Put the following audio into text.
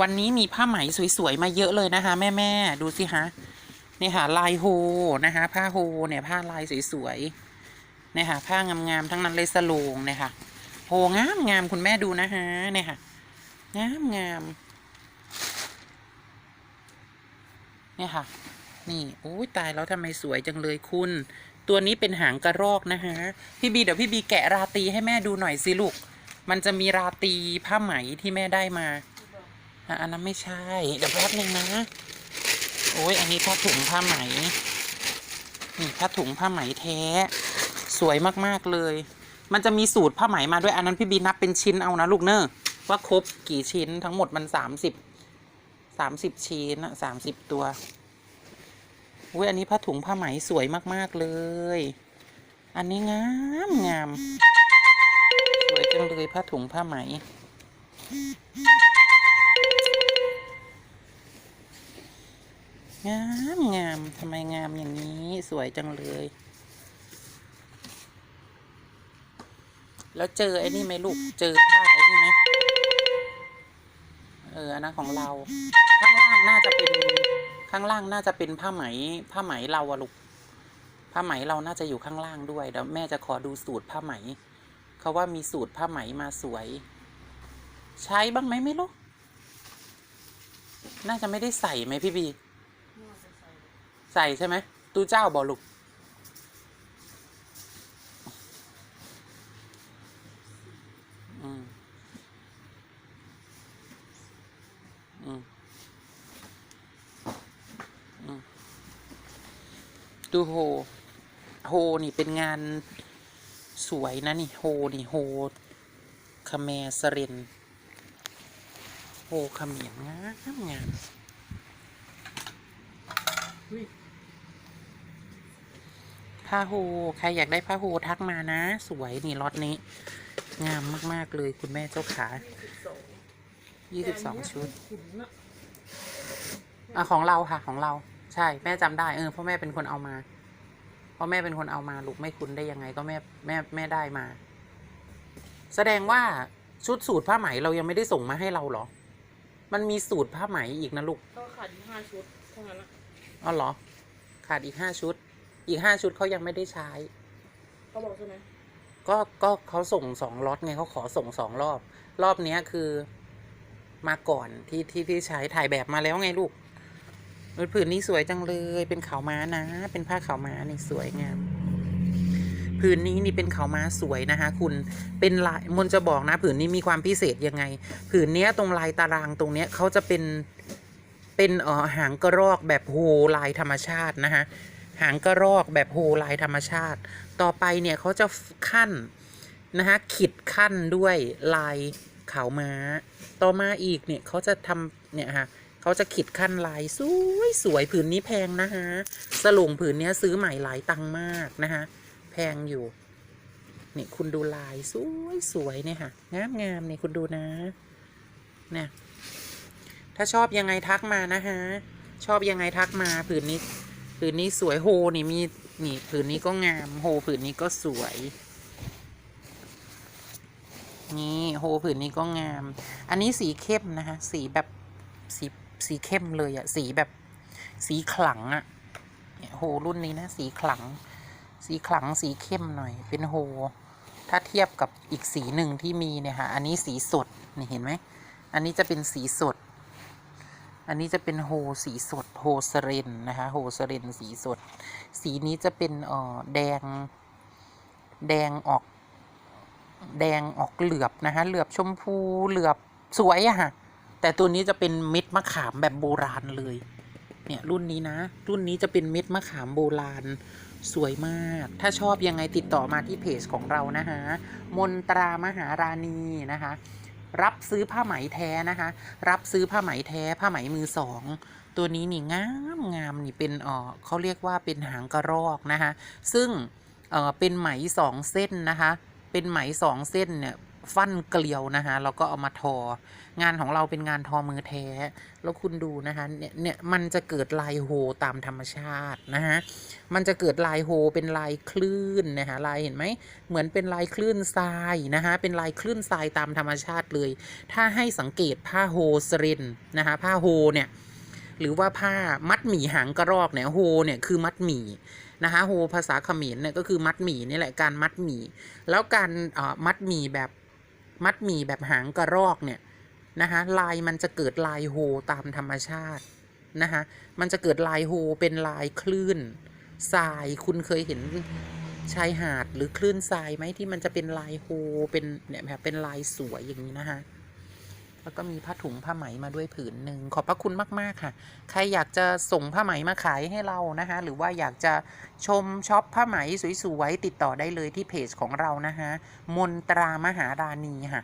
วันนี้มีผ้าไหมสวยๆมาเยอะเลยนะคะ แม่ๆดูสิคะนี่ค่ะ ลายโฮนะคะ ผ้าโฮเนี่ยผ้าลายสวยๆเนี่ยค่ะผ้างามๆทั้งนั้นเลยสโลงเนี่ยค่ะโหงามงามคุณแม่ดูนะคะเนี่ยค่ะงามงามเนี่ยค่ะ นี่โอ้ยตายแล้วทำไมสวยจังเลยคุณ ตัวนี้เป็นหางกระรอกนะคะพี่บีเดี๋ยวพี่บีแกะราตีให้แม่ดูหน่อยสิลูก มันจะมีราตีผ้าไหมที่แม่ได้มา อันนั้นไม่ใช่ เดี๋ยวแป๊บนึงนะ โอ้ยอันนี้ผ้าถุงผ้าไหม นี่ผ้าถุงผ้าไหมแท้ สวยมากๆเลย มันจะมีสูตรผ้าไหมมาด้วย อันนั้นพี่บีนับเป็นชิ้นเอานะลูกเนอะว่าครบกี่ชิ้นทั้งหมดมันสามสิบสามสิบชิ้นสามสิบตัวอุ้ยอันนี้ผ้าถุงผ้าไหมสวยมากๆเลย อันนี้งามงาม สวยจังเลยผ้าถุงผ้าไหม งามงามทำไมงามอย่างนี้สวยจังเลย แล้วเจอไอ้นี่ไหมลูก เจอผ้าไอ้นี่ไหมเอออันนั้นของเรา ข้างล่างน่าจะเป็นข้างล่างน่าจะเป็นผ้าไหม ผ้าไหมเราอะลูกผ้าไหมเราน่าจะอยู่ข้างล่างด้วยเดี๋ยวแม่จะขอดูสูตรผ้าไหมเขาว่ามีสูตรผ้าไหมมาสวย ใช้บ้างไหมไม่รู้น่าจะไม่ได้ใส่ไหมพี่บี ใส่ใช่ไหมตูเจ้าบอลูกอืมอืมอืมดูโฮโฮนี่เป็นงานสวยนะนี่โฮนี่โฮคาเมสเรนโฮเขมียนงามงาม ผ้าโฮใครอยากได้ผ้าโฮทักมานะ สวยนี่ล็อตนี้ งามมากๆเลยคุณแม่เจ้าขายี่สิบสองชุดอะของเราค่ะของเรา ใช่แม่จำได้เออเพราะแม่เป็นคนเอามาเพราะแม่เป็นคนเอามาลูกไม่คุ้นได้ยังไงก็แม่แม่แม่ได้มา แสดงว่าชุดสูตรผ้าไหมเรายังไม่ได้ส่งมาให้เราเหรอ มันมีสูตรผ้าไหมอีกนะลูกก็ขาดอีกห้าชุดเท่านั้นละอ๋อเหรอ ขาดอีกห้าชุด อีกห้าชุดเขายังไม่ได้ใช้ เขาบอกใช่ไหมก็ก็เขาส่งสองล็อตไงเขาขอส่งสองรอบ รอบเนี้ยคือมาก่อนที่ที่ที่ใช้ถ่ายแบบมาแล้วไงลูกเออผืนนี้สวยจังเลย เป็นขาวม้านะ เป็นผ้าขาวม้านี่สวยงามผืนนี้นี่เป็นขาวม้าสวยนะคะ คุณเป็นลายมนจะบอกนะผืนนี้มีความพิเศษยังไง ผืนเนี้ยตรงลายตารางตรงเนี้ยเขาจะเป็นเป็นเอ่อหางกระรอกแบบโฮลายธรรมชาตินะคะ หางกระรอกแบบโฮลายธรรมชาติ ต่อไปเนี่ยเขาจะขั้นนะคะขีดขั้นด้วยลายขาวม้า ต่อมาอีกเนี่ยเขาจะทำเนี่ยค่ะเขาจะขีดขั้นลายสวยสวยผืนนี้แพงนะคะสลุงผืนนี้ซื้อใหม่หลายตังมากนะคะแพงอยู่นี่คุณดูลายสวยสวยเนี่ยค่ะงามงามๆเนี่ยคุณดูนะเนี่ยถ้าชอบยังไงทักมานะฮะชอบยังไงทักมาผืนนี้ ผืนนี้สวยโฮนี่มีนี่ผืนนี้ก็งามโฮผืนนี้ก็สวย นี่โฮผืนนี้ก็งาม อันนี้สีเข้มนะคะ สีแบบสีสีเข้มเลยอะสีแบบสีขลังอะเนี่ยโฮรุ่นนี้นะสีขลัง สีขลังสีเข้มหน่อย เป็นโฮถ้าเทียบกับอีกสีหนึ่งที่มีเนี่ยค่ะ อันนี้สีสดนี่เห็นไหม อันนี้จะเป็นสีสด อันนี้จะเป็นโฮสีสดโฮสเรนนะคะโฮสเรนสีสด สีนี้จะเป็นเอ่อแดง แดงออก แดงออกเหลือบนะคะเหลือบชมพูเหลือบสวยอะค่ะแต่ตัวนี้จะเป็นเม็ดมะขามแบบโบราณเลย เนี่ยรุ่นนี้นะ รุ่นนี้จะเป็นเม็ดมะขามโบราณสวยมาก ถ้าชอบยังไงติดต่อมาที่เพจของเรานะคะ มนตรามหาราณีนะคะ รับซื้อผ้าไหมแท้นะคะ รับซื้อผ้าไหมแท้ผ้าไหมมือสองตัวนี้นี่งามงามนี่เป็นเออเขาเรียกว่าเป็นหางกระรอกนะคะ ซึ่งเออเป็นไหมสองเส้นนะคะ เป็นไหมสองเส้นเนี่ย ฟันเกลียวนะคะแล้วก็เอามาทองานของเราเป็นงานทอมือแท้ แล้วคุณดูนะคะเนี่ยเนี่ยมันจะเกิดลายโฮตามธรรมชาตินะฮะมันจะเกิดลายโฮเป็นลายคลื่นนะคะลายเห็นไหมเหมือนเป็นลายคลื่นทรายนะคะเป็นลายคลื่นทรายตามธรรมชาติเลย ถ้าให้สังเกตผ้าโฮสรินนะคะผ้าโฮเนี่ยหรือว่าผ้ามัดหมี่หางกระรอกเนี่ยโฮเนี่ยคือมัดหมี่นะคะโฮภาษาเขมรเนี่ยก็คือมัดหมี่นี่แหละการมัดหมี่แล้วการมัดหมี่แบบ มัดหมี่แบบหางกระรอกเนี่ยนะคะลายมันจะเกิดลายโฮตามธรรมชาตินะคะมันจะเกิดลายโฮเป็นลายคลื่นทรายคุณเคยเห็นชายหาดหรือคลื่นทรายไหมที่มันจะเป็นลายโฮเป็นเนี่ยแบบเป็นลายสวยอย่างนี้นะคะ แล้วก็มีผ้าถุงผ้าไหมมาด้วยผืนหนึ่งขอบพระคุณมาก ๆ ค่ะ ใครอยากจะส่งผ้าไหมมาขายให้เรานะคะ หรือว่าอยากจะชมช็อปผ้าไหมสวยๆติดต่อได้เลยที่เพจของเรานะคะมนตรามหาราณีค่ะ